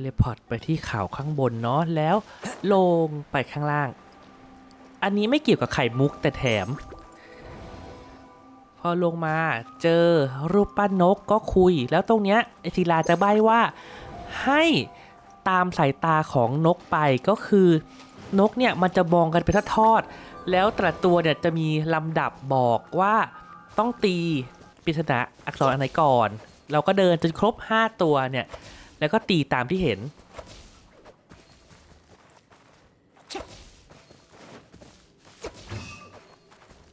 เลพอร์ตไปที่เขาข้างบนเนาะแล้วลงไปข้างล่าง อันนี้ไม่เกี่ยวกับไข่มุกแต่แถม พอลงมาเจอรูปปั้นนกก็คุย แล้วตรงเนี้ยไอศิลาจะใบ้ว่าให้ตามสายตาของนกไปก็คือนกเนี่ยมันจะมองกันเป็นทอด แล้วแต่ละตัวเนี่ยจะมีลำดับบอกว่าต้องตีปริศนาอักษรอันไหนก่อน เราก็เดินจนครบ 5 ตัวเนี่ย แล้วก็ตีตามที่เห็น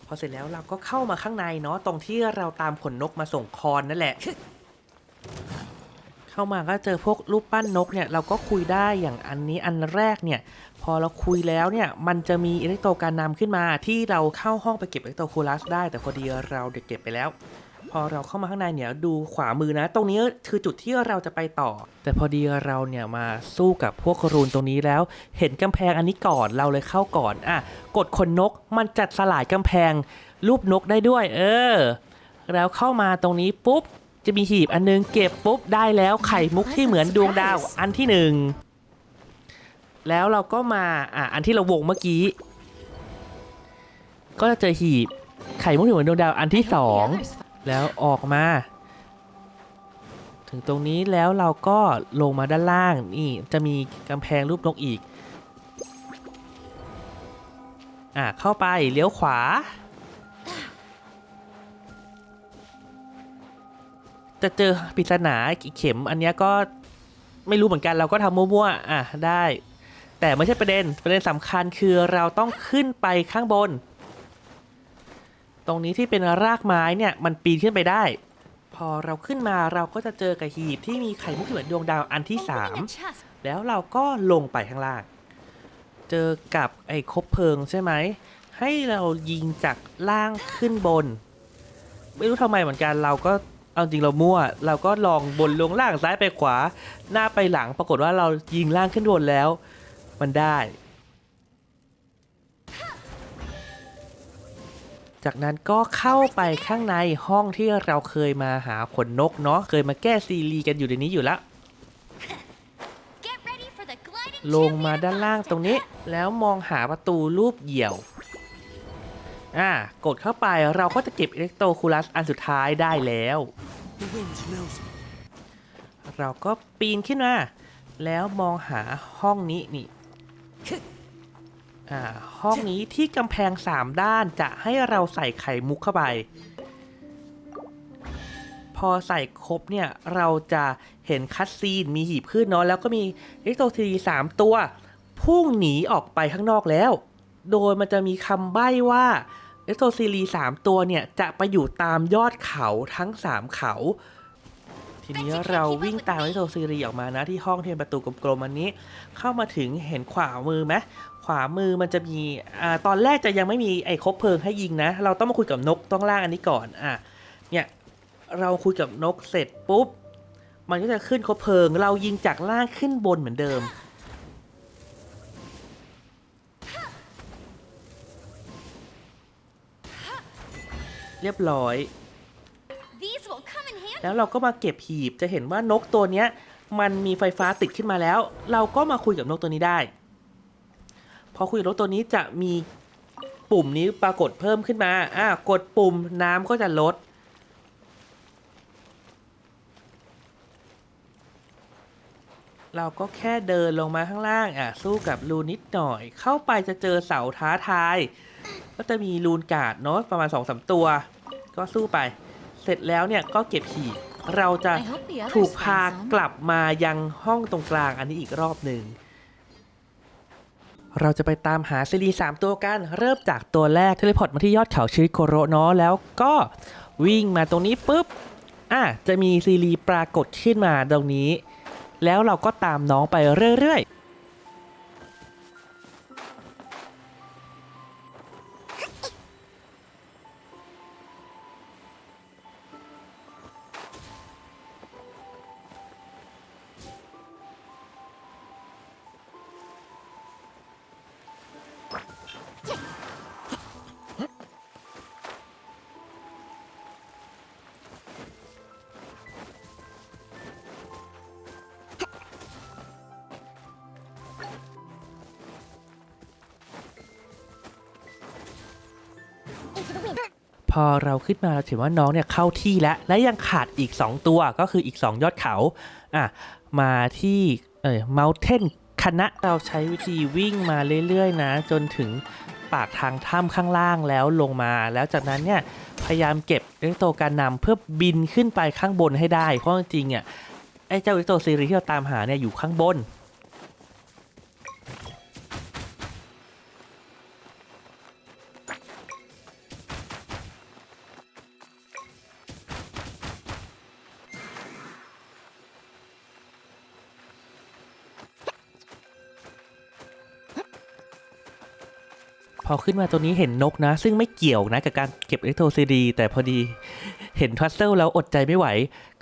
พอเสร็จแล้วเราก็เข้ามาข้างในเนาะตรงที่เราตามขนนกมาส่งคอนนั่นแหละ เข้ามาก็เจอพวกรูปปั้นนกเนี่ยเราก็คุยได้อย่างอันนี้อันแรกเนี่ย พอเราคุยแล้วเนี่ยมันจะมีอิเล็กโทรการนำขึ้นมาที่เราเข้าห้องไปเก็บอิเล็กโทรคูลัสได้แต่พอดีเราเด็กเก็บไปแล้ว พอเราเข้ามาข้างในเนี่ยดูขวามือนะ ตรงนี้คือจุดที่เราจะไปต่อ แต่พอดีเราเนี่ยมาสู้กับพวกรูนตรงนี้แล้ว เห็นกำแพงอันนี้ก่อนเราเลยเข้าก่อนอะกดขนนกมันจัดสลายกำแพงรูปนกได้ด้วย เออ แล้วเข้ามาตรงนี้ปุ๊บจะมีหีบอันนึงเก็บปุ๊บได้แล้วไข่มุกที่เหมือนดวงดาวอันที่หนึ่งแล้วเราก็มาอะอันที่เราวงเมื่อกี้ ก็จะเจอหีบไข่มุกที่เหมือนดวงดาวอันที่สอง แล้วออกมา ถึงตรงนี้แล้วเราก็ลงมาด้านล่างนี่จะมีกำแพงรูปนกอีก อะเข้าไปเลี้ยวขวา จะเจอปริศนาอีกเข็มอันนี้ก็ไม่รู้เหมือนกันเราก็ทำมั่วๆอะได้ แต่ไม่ใช่ประเด็นประเด็นสำคัญคือเราต้องขึ้นไปข้างบน ตรงนี้ที่เป็นรากไม้เนี่ยมันปีนขึ้นไปได้ พอเราขึ้นมาเราก็จะเจอกับหีบที่มีไข่มุกเหมือนดวงดาวอันที่ 3 แล้วเราก็ลงไปข้างล่าง เจอกับไอ้คบเพลิงใช่ไหม ให้เรายิงจากล่างขึ้นบน ไม่รู้ทำไมเหมือนกันเราก็เอาจริงเรามั่ว เราก็ลองบนลงล่างซ้ายไปขวา หน้าไปหลังปรากฏว่าเรายิงล่างขึ้นบนแล้ว มันได้ จากนั้นก็เข้าไปข้างในห้องที่เราเคยมาหาขนนกเนาะเคยมาแก้ซีรีกันอยู่ในนี้อยู่แล้วลงมาด้านล่างตรงนี้ แล้วมองหาประตูรูปเหี่ยว อ่ากดเข้าไปเราก็จะเก็บอิเล็กโทรคูลัสอันสุดท้ายได้แล้ว เราก็ปีนขึ้นมา แล้วมองหาห้องนี้นี่ อ่าห้องนี้ที่กำแพงสามด้านจะให้เราใส่ไข่มุกเข้าไป พอใส่ครบเนี่ยเราจะเห็นคัตซีนมีหีบขึ้นเนาะแล้วก็มีเอ็กโตทีสามตัว พุ่งหนีออกไปข้างนอกแล้ว โดยมันจะมีคำใบ้ว่าเอ็กโตซีรีสามตัวเนี่ยจะไปอยู่ตามยอดเขาทั้งสามเขา ทีนี้เราวิ่งตามไอโซซีรีออกมานะที่ห้องที่เป็นประตูกลมๆอันนี้ เข้ามาถึงเห็นขวามือไหมขวามือมันจะมีอ่าตอนแรกจะยังไม่มีไอ้คบเพลิงให้ยิงนะ เราต้องมาคุยกับนกต้องล่างอันนี้ก่อนอะเนี่ยเราคุยกับนกเสร็จปุ๊บ มันก็จะขึ้นคบเพลิง เรายิงจากล่างขึ้นบนเหมือนเดิมเรียบร้อย แล้วเราก็มาเก็บหีบจะเห็นว่านกตัวเนี้ยมันมีไฟฟ้าติดขึ้นมาแล้ว เราก็มาคุยกับนกตัวนี้ได้ พอคุยกับนกตัวนี้จะมีปุ่มนี้ปรากฏเพิ่มขึ้นมาอ่ากดปุ่มน้ำก็จะลด เราก็แค่เดินลงมาข้างล่างอะสู้กับรูนิดหน่อย เข้าไปจะเจอเสาท้าทาย ก็จะมีรูนกาดเนาะประมาณ2องสมตัว ก็สู้ไป ร็จแล้วเนี่ยก็เก็บหีบเราจะ I hope the others ถูกพา find some. กลับมายังห้องตรงกลางอันนี้อีกรอบหนึ่งเราจะไปตามหาซีรีสามตัวกัน เริ่มจากตัวแรกเทเลพอร์ตมาที่ยอดเขาชิริโกโรเนาะแล้วก็วิ่งมาตรงนี้ปุ๊บอะจะมีซีรีปรากฏขึ้นมาตรงนี้ แล้วเราก็ตามน้องไปเรื่อยๆ พอเราขึ้นมาเราเห็นว่าน้องเนี่ยเข้าที่แล้ว และยังขาดอีก 2 ตัวก็คืออีก 2 ยอดเขาอะมาที่เอ่อ Mountain คณะเราใช้วิธีวิ่งมาเรื่อยๆนะ จนถึงปากทางถ้ำข้างล่างแล้วลงมา แล้วจากนั้นเนี่ยพยายามเก็บเอโตการนำเพื่อบินขึ้นไปข้างบนให้ได้ เพราะจริงๆอะไอ้เจ้าเอโตซีรีที่เราตามหาเนี่ยอยู่ข้างบน พอขึ้นมาตัวนี้เห็นนกนะ ซึ่งไม่เกี่ยวนะกับการเก็บเอโทซีดีแต่พอดีเห็นทัสเซลแล้วอดใจไม่ไหว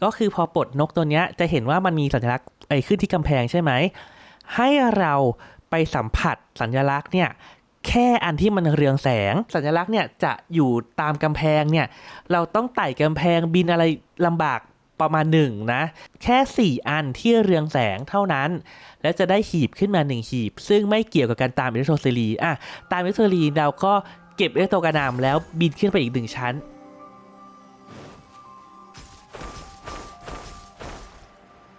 ก็คือพอปลดนกตัวนี้จะเห็นว่ามันมีสัญลักษณ์ไอ้ขึ้นที่กำแพงใช่ไหม ให้เราไปสัมผัสสัญลักษณ์เนี่ยแค่อันที่มันเรืองแสง สัญลักษณ์เนี่ยจะอยู่ตามกำแพงเนี่ยเราต้องไต่กำแพงบินอะไรลำบาก ประมาณหนึ่งนะแค่ 4 อันที่เรืองแสงเท่านั้น แล้วจะได้หีบขึ้นมา 1 หีบ ซึ่งไม่เกี่ยวกับการตามอิเล็กโทรซีรีอะตามอิเล็กโทรซีรีเราก็เก็บอิเล็กโทรกระนำแล้วบินขึ้นไปอีกหนึ่งชั้น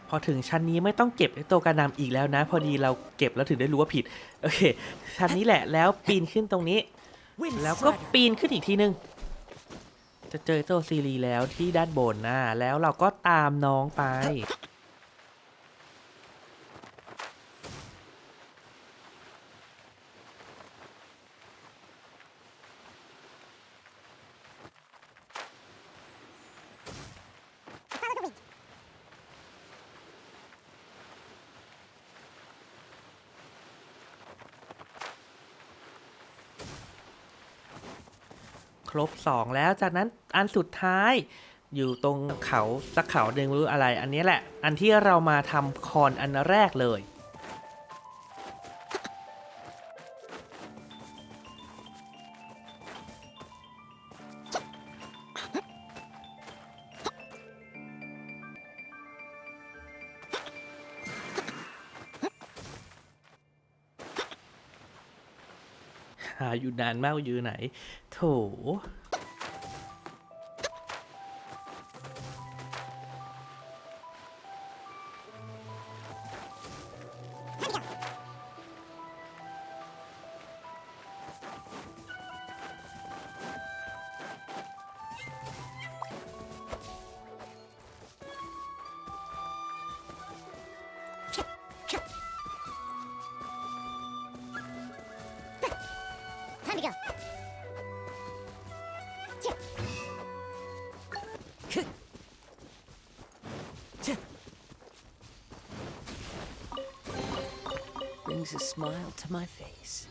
พอถึงชั้นนี้ไม่ต้องเก็บอ้ตัวกระนำอีกแล้วนะ พอดีเราเก็บแล้วถึงได้รู้ว่าผิด โอเค ชั้นนี้แหละแล้วปีนขึ้นตรงนี้ แล้วก็ปีนขึ้นอีกทีนึง จะเจอตัวซีรีแล้วที่ด้านบนนะแล้วเราก็ตามน้องไป ครบ 2 แล้วจากนั้นอันสุดท้ายอยู่ตรงเขาสักเขาหนึ่งรู้อะไร อันนี้แหละ อันที่เรามาทำคอนอันแรกเลย หาอยู่นานมากว่าอยู่ไหน โถ Time Brings a smile to my face.